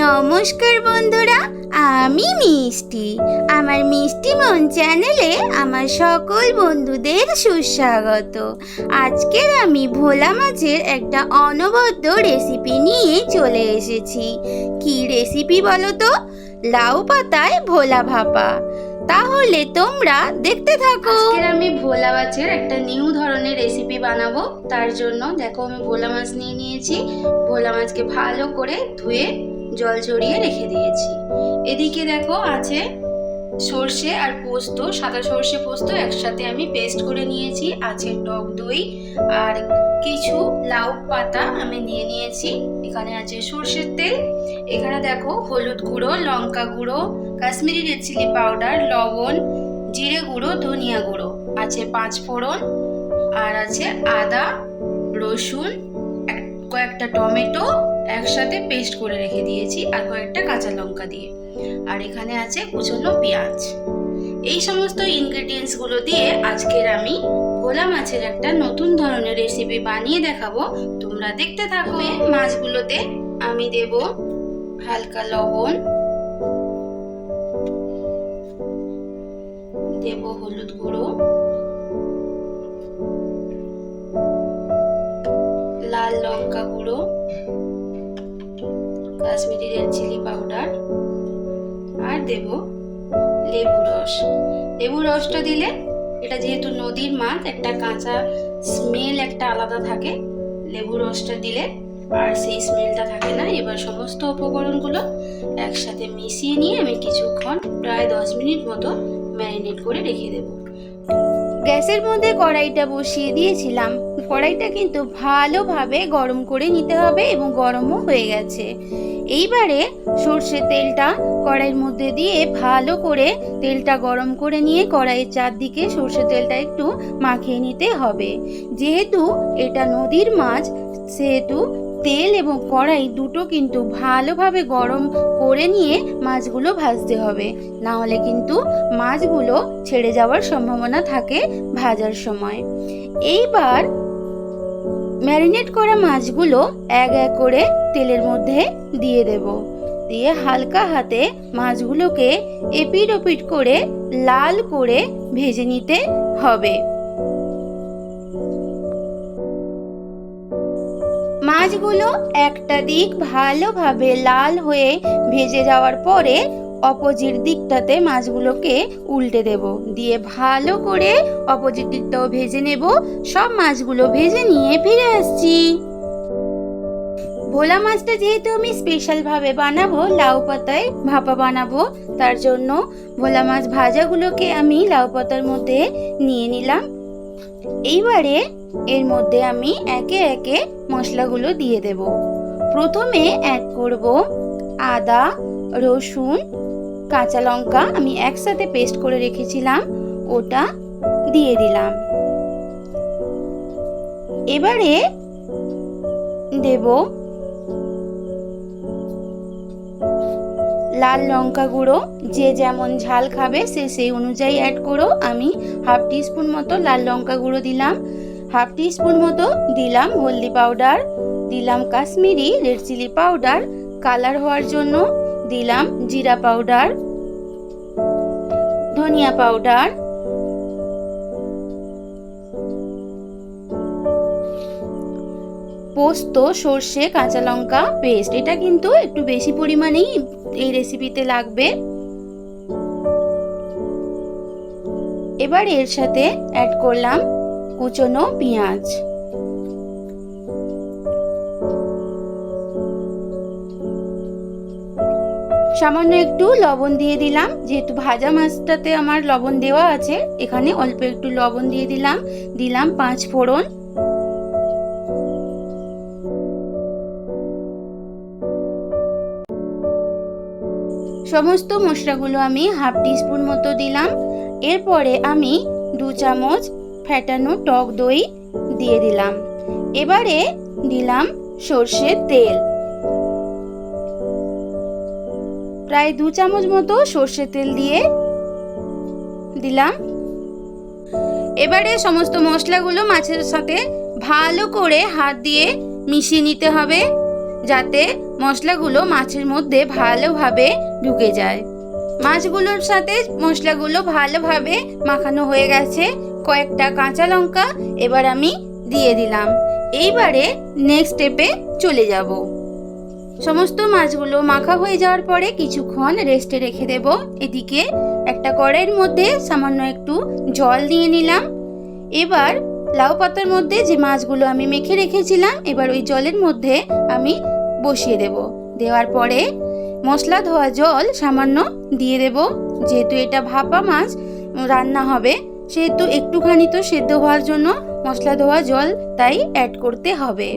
নমস্কার বন্ধুরা, আমি মিষ্টি। আমার মিষ্টি মন চ্যানেলে আমার সকল বন্ধুদের সুস্বাগত। আজকের আমি ভোলা মাছের একটা অনবদ্য রেসিপি নিয়ে চলে এসেছি। কি রেসিপি বলো তো লাউ পাতায় ভোলা ভাপা। তাহলে তোমরা দেখতে থাকো। আজকের আমি ভোলা মাছের একটা নিউ ধরনের রেসিপি বানাবো। তার জন্য দেখো আমি ভোলা মাছ নিয়ে নিয়েছি। ভোলা মাছকে ভালো করে ধুয়ে জল ঝরিয়ে রেখে দিয়েছি। এদিকে দেখো আছে সর্ষে আর পোস্ত, সাদা সর্ষে পোস্ত একসাথে আমি পেস্ট করে নিয়েছি, আছে টক দই আর কিছু লাউ পাতা আমি নিয়ে নিয়েছি। এখানে আছে সর্ষের তেল, এখানে দেখো হলুদ গুঁড়ো, লঙ্কা গুঁড়ো, কাশ্মীরি রেড চিলি পাউডার লবণ, জিরে গুঁড়ো, ধনিয়া গুঁড়ো। আছে পাঁচ ফোড়ন আর আছে আদা, রসুন কয়েকটা টমেটো একসাথে পেস্ট করে রেখে দিয়েছি আর কয়েকটা কাঁচা লঙ্কা দিয়ে। আর এখানে আছে কুচনো পেঁয়াজ। এই সমস্ত ইনগ্রেডিয়েন্টসগুলো দিয়ে আজকের আমি ভোলা মাছের একটা নতুন ধরনের রেসিপি বানিয়ে দেখাবো। তোমরা দেখতে থাকো। মাছগুলোতে আমি দেব হালকা লবণ। দেব হলুদ গুঁড়ো। লাল লঙ্কা গুঁড়ো, কাশ্মীরি রেড চিলি পাউডার আর দেব লেবু রস। লেবু রসটা দিলে এটা যেহেতু নদীর মাছ, একটা কাঁচা স্মেল একটা আলাদা থাকে। লেবু রসটা দিলে আর সেই স্মেলটা থাকে না। এবার সমস্ত উপকরণগুলো একসাথে মিশিয়ে নিয়ে আমি কিছুক্ষণ, প্রায় দশ মিনিট মতো ম্যারিনেট করে রেখে দেবো। গ্যাসের মধ্যে কড়াইটা বসিয়ে দিয়েছিলাম। কড়াইটা কিন্তু ভালোভাবে গরম করে নিতে হবে এবং গরমও হয়ে গেছে। এইবারে সর্ষের তেলটা কড়াইয়ের মধ্যে দিয়ে ভালো করে তেলটা গরম করে নিয়ে কড়াইয়ের চারদিকে সর্ষের তেলটা একটু মাখিয়ে নিতে হবে। যেহেতু এটা নদীর মাছ, সেহেতু তেল এবং কড়াই দুটো কিন্তু ভালোভাবে গরম করে নিয়ে মাছগুলো ভাজতে হবে। না হলে কিন্তু মাছগুলো ছেড়ে যাওয়ার সম্ভাবনা থাকে ভাজার সময়। এইবার ম্যারিনেট করা মাছগুলো এক এক করে তেলের মধ্যে দিয়ে দেব। দিয়ে হালকা হাতে মাছগুলোকে এপিট ওপিট করে লাল করে ভেজে নিতে হবে। মাছগুলো একটা দিক ভালোভাবে লাল হয়ে ভেজে যাওয়ার পরে অপোজিট দিকটাতে মাছগুলোকে উল্টে দেব। দিয়ে ভালো করে অপোজিট দিকটাও ভেজে নেব। সব মাছগুলো ভেজে নিয়ে ফিরে আসছি। ভোলা মাছটা যেহেতু আমি স্পেশালভাবে বানাবো, লাউ পাতায় ভাপা বানাবো, তার জন্য ভোলা মাছ ভাজাগুলোকে আমি লাউ পাতার মধ্যে নিয়ে নিলাম। এইবারে এর মধ্যে আমি একে একে মশলাগুলো দিয়ে দেব। প্রথমে অ্যাড করব আদা, রসুন, কাঁচা লঙ্কা আমি একসাথে পেস্ট করে রেখেছিলাম, ওটা দিয়ে দিলাম। এবারে দেব লাল লঙ্কা গুঁড়ো। যে যেমন ঝাল খাবে সে সেই অনুযায়ী অ্যাড করো। আমি হাফ টিস্পুন মতো লাল লঙ্কা গুঁড়ো দিলাম। হাফ টিস্পুন মতো দিলাম হলদি পাউডার, দিলাম Kashmiri red chilli powder, colour হওয়ার জন্য দিলাম জিরা পাউডার, ধনিয়া পাউডার। পোস্ত, সর্ষে, কাঁচা লঙ্কা পেস্ট, এটা কিন্তু একটু বেশি পরিমাণেই এই রেসিপিতে লাগবে। এবার এর সাথে অ্যাড করলাম কুচনো পেঁয়াজ। সামান্য একটু লবণ দিয়ে দিলাম। যেহেতু ভাজা মাছটাতে আমার লবণ দেওয়া আছে, এখানে অল্প একটু লবণ দিয়ে দিলাম। দিলাম পাঁচ ফোড়ন। সমস্ত মশলাগুলো আমি হাফ টিস্পুন মতো দিলাম। এরপরে আমি দু চামচ ফ্যাটানো টক দই দিয়ে দিলাম। এবারে দিলাম সর্ষের তেল। প্রায় দু চামচ মতো সর্ষের তেল দিয়ে দিলাম। এবারে সমস্ত মশলাগুলো মাছের সাথে ভালো করে হাত দিয়ে মিশিয়ে নিতে হবে, যাতে মশলাগুলো মাছের মধ্যে ভালোভাবে ঢুকে যায়। মাছগুলোর সাথে মশলাগুলো ভালোভাবে মাখানো হয়ে গেছে। কয়েকটা কাঁচা লঙ্কা এবার আমি দিয়ে দিলাম। এইবারে নেক্সট স্টেপে চলে যাব। সমস্ত মাছগুলো মাখা হয়ে যাওয়ার পরে কিছুক্ষণ রেস্টে রেখে দেব। এদিকে একটা কড়াইয়ের মধ্যে সামান্য একটু জল দিয়ে নিলাম। এবার লাউ পাতার মধ্যে যে মাছগুলো আমি মেখে রেখেছিলাম, এবার ওই জলের মধ্যে আমি বসিয়ে দেব। দেওয়ার পরে মশলা ধোয়া জল সামান্য দিয়ে দেব। যেহেতু এটা ভাপা মাছ, রান্না হবে সেহেতু একটুখানি তো সেদ্ধ হওয়ার জন্য মশলা ধোয়া জল তাই অ্যাড করতে হবে।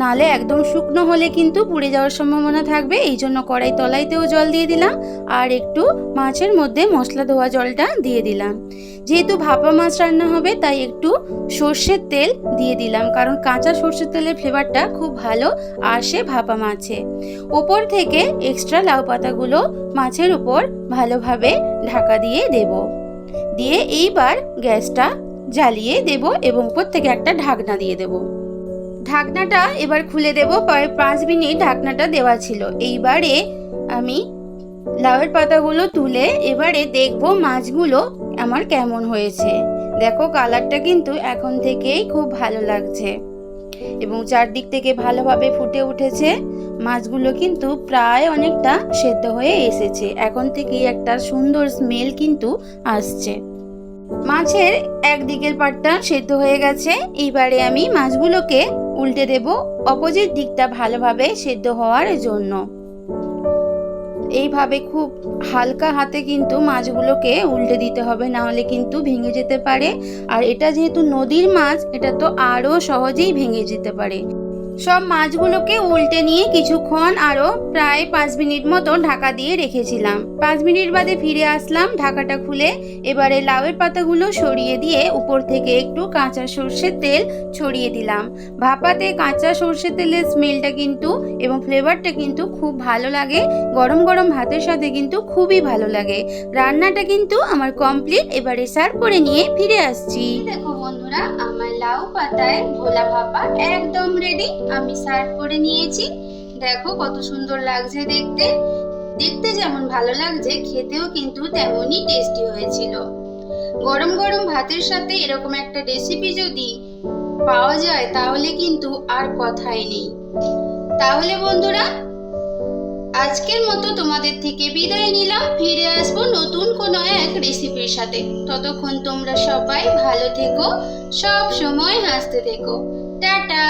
নালে একদম শুকনো হলে কিন্তু পুড়ে যাওয়ার সম্ভাবনা থাকবে, এই জন্য কড়াই তলাইতেও জল দিয়ে দিলাম আর একটু মাছের মধ্যে মশলা ধোয়া জলটা দিয়ে দিলাম। যেহেতু ভাপা মাছ রান্না হবে তাই একটু সর্ষের তেল দিয়ে দিলাম, কারণ কাঁচা সর্ষের তেলের ফ্লেভারটা খুব ভালো আসে ভাপা মাছে। ওপর থেকে এক্সট্রা লাউ পাতাগুলো মাছের উপর ভালোভাবে ঢাকা দিয়ে দেব। দিয়ে এইবার গ্যাসটা জ্বালিয়ে দেব এবং উপর থেকে একটা ঢাকনা দিয়ে দেব। ঢাকনাটা এবার খুলে দেব। প্রায় পাঁচ মিনিট ঢাকনাটা দেওয়া ছিল। এইবারে আমি লাউয়ের পাতাগুলো তুলে এবারে দেখব মাছগুলো আমার কেমন হয়েছে। দেখো, কালারটা কিন্তু এখন থেকেই খুব ভালো লাগছে এবং চারদিক থেকে ভালোভাবে ফুটে উঠেছে। মাছগুলো কিন্তু প্রায় অনেকটা সেদ্ধ হয়ে এসেছে। এখন থেকেই একটা সুন্দর স্মেল কিন্তু আসছে। মাছের একদিকের পাটটা সেদ্ধ হয়ে গেছে। এইবারে আমি মাছগুলোকে উল্টে দেব অপোজিট দিকটা ভালোভাবে সেদ্ধ হওয়ার জন্য। এইভাবে খুব হালকা হাতে কিন্তু মাছগুলোকে উল্টে দিতে হবে, না হলে কিন্তু ভেঙে যেতে পারে। আর এটা যেহেতু নদীর মাছ, এটা তো আরও সহজেই ভেঙে যেতে পারে। সব মাছগুলোকে উল্টে নিয়ে কিছুক্ষণ আরও প্রায় পাঁচ মিনিট মতো ঢাকা দিয়ে রেখেছিলাম। পাঁচ মিনিট বাদে ফিরে আসলাম ঢাকাটা খুলে। এবারে লাউয়ের পাতাগুলো সরিয়ে দিয়ে উপর থেকে একটু কাঁচা সর্ষের তেল ছড়িয়ে দিলাম। ভাপাতে কাঁচা সর্ষের তেলের স্মেলটা কিন্তু এবং ফ্লেভারটা কিন্তু খুব ভালো লাগে। গরম গরম ভাতের সাথে কিন্তু খুবই ভালো লাগে। রান্নাটা কিন্তু আমার কমপ্লিট। এবারে সার্ভ করে নিয়ে ফিরে আসছি। দেখো বন্ধুরা, আমার লাউ পাতায় ভোলা ভাপা একদম রেডি আমি সার্ভ করে নিয়েছি। দেখো কত সুন্দর লাগছে দেখতে। দেখতে যেমন ভালো লাগছে, খেতেও কিন্তু তেমনই টেস্টি হয়েছিল। গরম গরম ভাতের সাথে এরকম একটা রেসিপি যদি পাওয়া যায়, তাহলে কিন্তু আর কথাই নেই। তাহলে বন্ধুরা আজকের মতো তোমাদের থেকে বিদায় নিলাম। ফিরে আসব নতুন কোনো এক রেসিপির সাথে। ততক্ষণ তোমরা সবাই ভালো থেকো, সব সময় হাসতে থেকো। টাটা!